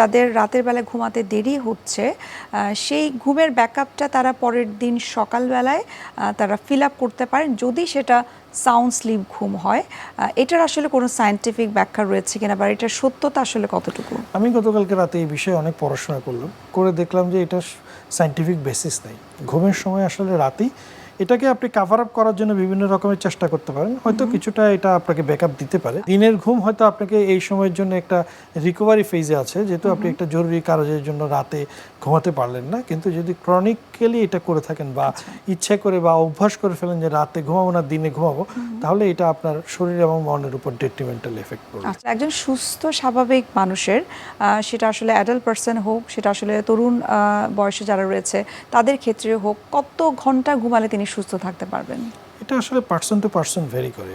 তাদের রাতের বেলা ঘুমাতে দেরি হচ্ছে সেই ঘুমের ব্যাকআপটা তারা পরের দিন সকালবেলায় তারা ফিল আপ করতে পারেন যদি সেটা সাউন্ড স্লিপ ঘুম হয়। এটার আসলে কোনো সায়েন্টিফিক ব্যাখ্যা রয়েছে কিনা বা এটার সত্যতা আসলে কতটুকু? আমি গতকালকে রাতে এই বিষয়ে অনেক পড়াশোনা করলাম, করে দেখলাম যে এটা সায়েন্টিফিক বেসিস নেই। ঘুমের সময় আসলে রাতেই এটাকে আপনি কাভার আপ করার জন্য বিভিন্ন রকমের চেষ্টা করতে পারেন। হয়তো কিছুটা এটা আপনাকে ব্যাকআপ দিতে পারে। দিনের ঘুম হয়তো আপনাকে এই সময়ের জন্য একটা রিকভারি ফেজে আছে যেহেতু আপনি একটা জরুরি কাজের জন্য রাতে ঘুমাতে পারলেন না। কিন্তু যদি ক্রনিক্যালি এটা করে থাকেন বা ইচ্ছে করে বা অভ্যাস করে ফেলেন যে রাতে ঘুমাবো না দিনে ঘুমাবো তাহলে এটা আপনার শরীর এবং মনের উপর ডেট্রিমেন্টাল এফেক্ট পড়বে। আচ্ছা একজন সুস্থ স্বাভাবিক মানুষের সেটা আসলে অ্যাডাল্ট পার্সন হোক সেটা আসলে তরুণ আহ, বয়সে যারা রয়েছে তাদের ক্ষেত্রে হোক কত ঘণ্টা ঘুমালে তিনি সুস্থ থাকতে পারবেন। এটা আসলে পার্সন টু পার্সন ভেরি করে।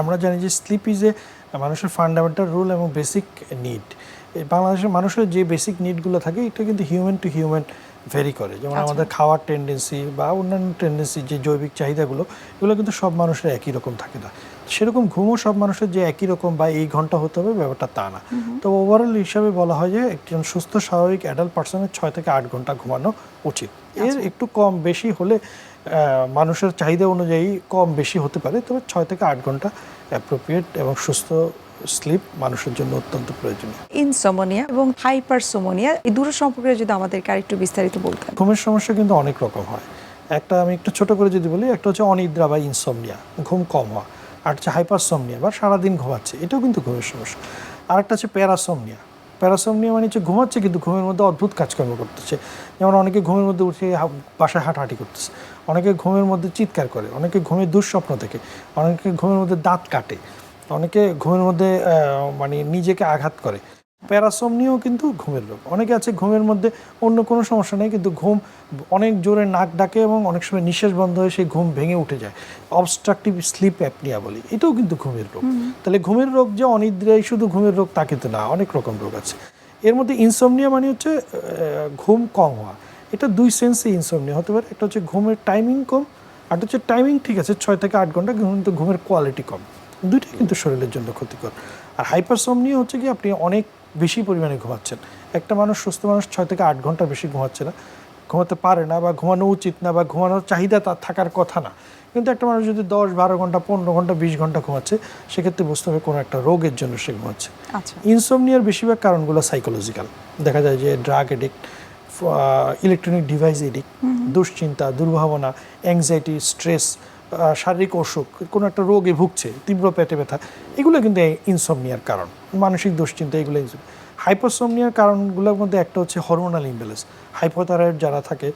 আমরা জানি যে স্লিপ ইজ এ মানুষের ফান্ডামেন্টাল রুল এবং বেসিক নিড এই বাংলাদেশের মানুষের যে বেসিক নিডগুলো থাকে এটা কিন্তু হিউম্যান টু হিউম্যান ভেরি করে। যেমন আচ্ছা। আমাদের খাওয়ার টেন্ডেন্সি বা অন্যান্য টেন্ডেন্সি যে জৈবিক চাহিদাগুলো এগুলো কিন্তু সব মানুষের একই রকম থাকে না। সেরকম ঘুমও সব মানুষের যে একই রকম বা এই ঘণ্টা হতে হবে ব্যাপারটা তা না। তো ওভারঅল হিসাবে বলা হয় যে একজন সুস্থ স্বাভাবিক অ্যাডাল্ট পার্সনের ছয় থেকে আট ঘণ্টা ঘুমানো উচিত। এর একটু কম বেশি হলে মানুষের চাহিদা অনুযায়ী কম বেশি হতে পারে তবে ছয় থেকে আট ঘণ্টা অ্যাপ্রোপ্রিয়েট এবং সুস্থ স্লিপ মানুষের জন্য অত্যন্ত প্রয়োজনীয়। ইনসোমোনিয়া এবং হাইপারসোমোনিয়া এই দুটো সম্পর্কে যদি আমাদেরকে আরেকটু বিস্তারিত বলতেন। ঘুমের সমস্যা কিন্তু অনেক রকম হয়। একটা আমি একটু ছোট করে যদি বলি একটা হচ্ছে অনিদ্রা বা ইনসomnia ঘুম কম হওয়া। আর হচ্ছে হাইপারসমনিয়া বা সারাদিন ঘুমাচ্ছে এটাও কিন্তু ঘুমের সমস্যা। আর একটা হচ্ছে প্যারাসমনিয়া প্যারাসমনিয়া মানে হচ্ছে ঘুমাচ্ছে কিন্তু ঘুমের মধ্যে অদ্ভুত কাজকর্ম করতেছে। যেমন অনেকে ঘুমের মধ্যে উঠে বাসায় হাঁটাহাঁটি করতেছে। অনেকে ঘুমের মধ্যে চিৎকার করে, অনেকে ঘুমের দুঃস্বপ্ন দেখে, অনেকে ঘুমের মধ্যে দাঁত কাটে, অনেকে ঘুমের মধ্যে মানে নিজেকে আঘাত করে। প্যারাসমনিয়াও কিন্তু ঘুমের রোগ। অনেকে আছে ঘুমের মধ্যে অন্য কোনো সমস্যা নেই কিন্তু ঘুম অনেক জোরে নাক ডাকে এবং অনেক সময় নিঃশ্বাস বন্ধ হয়ে সেই ঘুম ভেঙে উঠে যায়। অবস্ট্রাকটিভ স্লিপ অ্যাপনিয়া বলি এটাও কিন্তু ঘুমের রোগ। তাহলে ঘুমের রোগ যে অনিদ্রাই শুধু ঘুমের রোগ তা কিন্তু না অনেক রকম রোগ আছে। এর মধ্যে ইনসমনিয়া মানে হচ্ছে ঘুম কম হওয়া। এটা দুই সেন্সে ইনসমনিয়া হতে পারে একটা হচ্ছে ঘুমের টাইমিং কম আর হচ্ছে টাইমিং ঠিক আছে ছয় থেকে আট ঘণ্টা কিন্তু ঘুমের কোয়ালিটি কম। দুইটাই কিন্তু শরীরের জন্য ক্ষতিকর। আর হাইপারসমনিয়া হচ্ছে কি আপনি অনেক বেশি পরিমাণে ঘুমাচ্ছেন। একটা মানুষ সুস্থ মানুষ ছয় থেকে আট ঘণ্টা বেশি ঘুমাচ্ছে না। ঘুমাতে পারে না বা ঘুমানো উচিত না বা ঘুমানোর চাহিদা তার থাকার কথা না। কিন্তু একটা মানুষ যদি দশ বারো ঘণ্টা পনেরো ঘণ্টা বিশ ঘণ্টা ঘুমাচ্ছে সেক্ষেত্রে বুঝতে হবে কোনো একটা রোগের জন্য সে ঘুমাচ্ছে। আচ্ছা। ইনসোমনিয়ার বেশিরভাগ কারণগুলো সাইকোলজিক্যাল দেখা যায় যে drug addict electronic device addict দুশ্চিন্তা দুর্ভাবনা অ্যাংজাইটি স্ট্রেস শারীরিক অসুখ, কোনো একটা রোগে ভুগছে, তীব্র পেটে ব্যথা, এগুলো কিন্তু ইনসোমনিয়ার কারণ, মানসিক দুশ্চিন্তা, এগুলো হাইপারসোমনিয়ার কারণগুলোর মধ্যে একটা হচ্ছে হরমোনাল ইমব্যালেন্স হাইপোথাইরয়েড যারা থাকে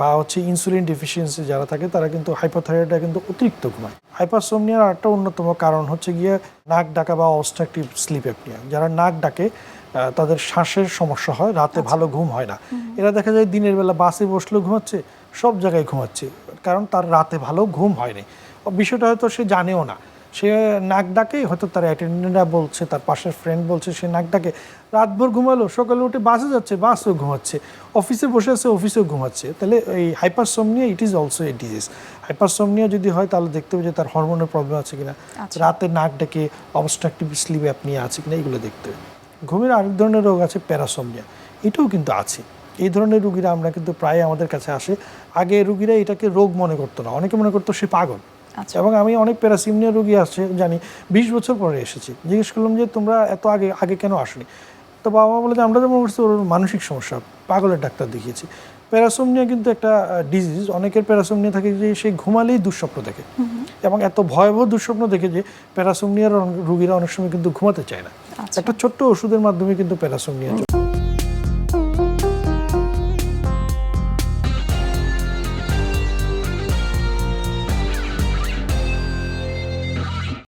বা হচ্ছে ইনসুলিন ডেফিসিয়েন্সি যারা থাকে, তারা কিন্তু হাইপোথাইরয়েডটা কিন্তু অতিরিক্ত ঘুমায়। হাইপারসোমনিয়ার একটা অন্যতম কারণ হচ্ছে গিয়ে নাক ডাকা বা অবস্ট্রাকটিভ স্লিপ অ্যাপনিয়া যারা নাক ডাকে তাদের শ্বাসের সমস্যা হয় রাতে ভালো ঘুম হয় না। এরা দেখা যায় দিনের বেলা বাসে বসলেও ঘুমাচ্ছে সব জায়গায় ঘুমাচ্ছে কারণ তার রাতে ভালো ঘুম হয়নি। বিষয়টা হয়তো সে জানেও না। সে নাক ডাকে হয়তো তার অ্যাটেন্ডেন্টরা বলছে তার পাশের ফ্রেন্ড বলছে সে নাক ডাকে রাতভর ঘুমালো সকালে উঠে বাসে যাচ্ছে বাসেও ঘুমাচ্ছে অফিসে বসে আছে অফিসেও ঘুমাচ্ছে। তাহলে এই hypersomnia it is also a disease hypersomnia যদি হয় তাহলে দেখতে হবে যে তার হরমোনের প্রবলেম আছে কিনা। আচ্ছা। রাতে নাক ডাকে অবস্ট্রাকটিভ স্লিপ অ্যাপনিয়া আছে কিনা এগুলো দেখতে। হবে ঘুমের আরেক ধরনের রোগ আছে প্যারাসমিয়া এটাও কিন্তু আছে। এই ধরনের রুগীরা আমরা কিন্তু প্রায় আমাদের কাছে আসে। আগে রুগীরা এটাকে রোগ মনে করতো না। অনেকে মনে করতো সে পাগল। আচ্ছা। এবং আমি অনেক প্যারাসিমনিয়া রুগী আসছে জানি। বিশ বছর পরে এসেছি। জিজ্ঞেস করলাম যে তোমরা এত আগে আগে কেন আসনি? তো বাবা মা বলে যে আমরা যেমন করছি ওর মানসিক সমস্যা। পাগলের ডাক্তার দেখিয়েছি। প্যারাসোমনিয়া কিন্তু একটা ডিজিজ অনেকের প্যারাসোমনিয়া থাকে যে সে ঘুমালেই দুঃস্বপ্ন দেখে। এবং এত ভয়াবহ দুঃস্বপ্ন দেখে যে প্যারাসোমনিয়ার রুগীরা অনেক সময় কিন্তু ঘুমাতে চায় না। আচ্ছা। একটা ছোট্ট ওষুধের মাধ্যমে কিন্তু প্যারাসোমনিয়া